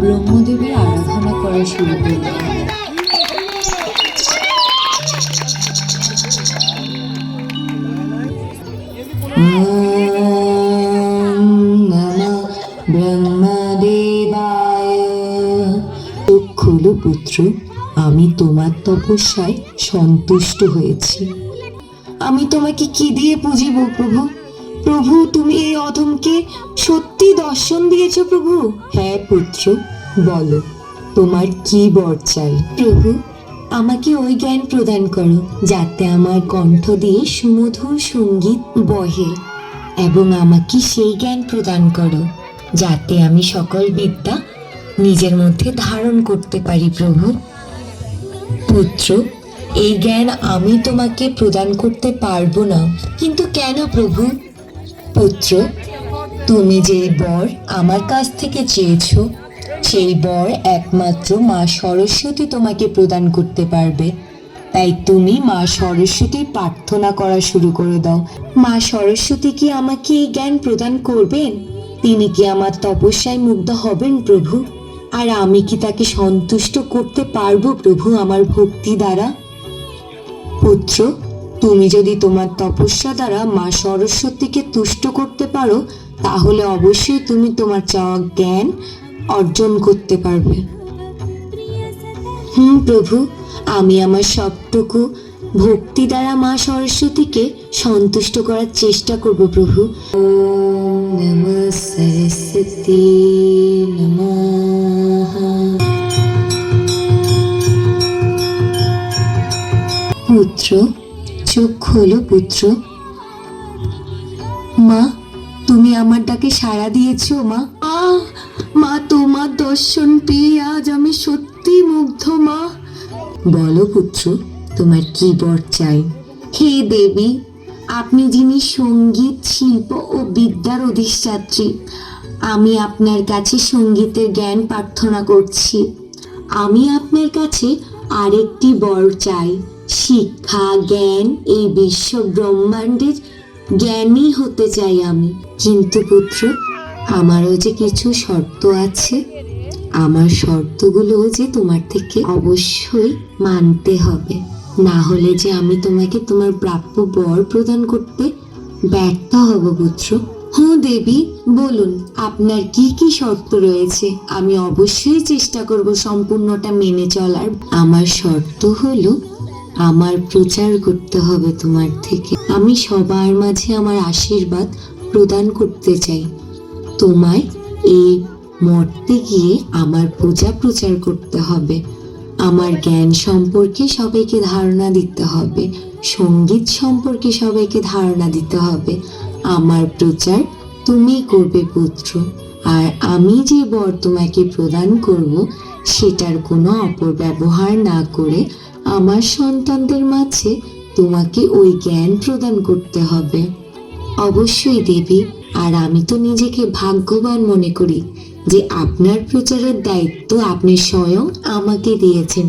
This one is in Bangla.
ব্রহ্মদেবের আরাধনা করা শুরু করল। ওম নমঃ ব্রহ্মদেবায় পুত্র আমি তোমার তপস্যায় সন্তুষ্ট হয়েছি। আমি তোমাকে কি দিয়ে পুজিব প্রভু? প্রভু তুমি এই অধমকে সত্যি দর্শন দিয়েছ প্রভু? হ্যাঁ পুত্র বলো তোমার কি বর চাই? প্রভু আমাকে ওই জ্ঞান প্রদান করো যাতে আমার কণ্ঠ দিয়ে সুমধুর সংগীত বহে এবং আমাকে সেই জ্ঞান প্রদান করো যাতে আমি সকল বিদ্যা নিজের মধ্যে ধারণ করতে পারি প্রভু। পুত্র এই জ্ঞান আমি তোমাকে প্রদান করতে পারব না কিন্তু কেন প্রভু? পুত্র, তুমি যে বর আমার কাছ থেকে চেয়েছো, সেই বর একমাত্র মা সরস্বতী তোমাকে প্রদান করতে পারবে। তাই তুমি মা সরস্বতীর প্রার্থনা করা শুরু করে দাও। মা সরস্বতী কি আমাকে এই জ্ঞান প্রদান করবেন? তিনি কি আমার তপস্যায় মুগ্ধ হবেন প্রভু? আর আমি কি তাকে সন্তুষ্ট করতে পারব প্রভু আমার ভক্তি দ্বারা? পুত্র তুমি যদি তোমার তপস্যা দ্বারা মা সরস্বতীকে তুষ্ট করতে পারো, তাহলে অবশ্যই তুমি তোমার চাওয়া জ্ঞান অর্জন করতে পারবে। হুম, প্রভু, আমি আমার সবটুকু ভক্তি দ্বারা মা সরস্বতীকে সন্তুষ্ট করার চেষ্টা করব, প্রভু। পুত্র চোখ খোলো পুত্র। মা, তুমি আমার ডাকে সাড়া দিয়েছ, মা। আ মা, তোমার দর্শন পেয়ে আজ আমি সত্যি মুগ্ধ, মা। বলো পুত্র, তোমার কি বর চাই? হে দেবী, আপনি যিনি সংগীত, শিল্প ও বিদ্যার অধিষ্ঠাত্রী, আমি আপনার কাছে সঙ্গীতের জ্ঞান প্রার্থনা করছি। আমি আপনার কাছে আরেকটি বর চাই। শিক্ষা, জ্ঞান, এই বিশ্ব ব্রহ্মাণ্ডের জ্ঞানী হতে চাই আমি। কিন্তু পুত্র, আমারও যে কিছু শর্ত আছে, আমার শর্তগুলো যে তোমার থেকে অবশ্যই মানতে হবে। না হলে যে আমি তোমাকে তোমার প্রাপ্য বর প্রদান করতে ব্যর্থ হব, পুত্র। দেবী, বলুন, আপনার কি কি শর্ত রয়েছে? আমি অবশ্যই চেষ্টা করব সম্পূর্ণটা মেনে চলার। আমার শর্ত হলো, আমার প্রচার করতে হবে তোমার থেকে। আমি সবার মাঝে আমার আশীর্বাদ প্রদান করতে চাই। তোমায় এই মর্তে গিয়ে আমার পূজা প্রচার করতে হবে। আমার জ্ঞান সম্পর্কে সবাইকে ধারণা দিতে হবে। সংগীত সম্পর্কে সবাইকে ধারণা দিতে হবে। আমার প্রচার তুমি করবে পুত্র, আর আমি যে বর তোমাকে প্রদান করব, সেটার কোনো অপব্যবহার না করে আমার সন্তানদের মাঝে তোমাকে ওই জ্ঞান প্রদান করতে হবে। অবশ্যই দেবী, আর আমি তো নিজেকে ভাগ্যবান মনে করি যে আপনার প্রচারের দায়িত্ব আপনি স্বয়ং আমাকে দিয়েছেন।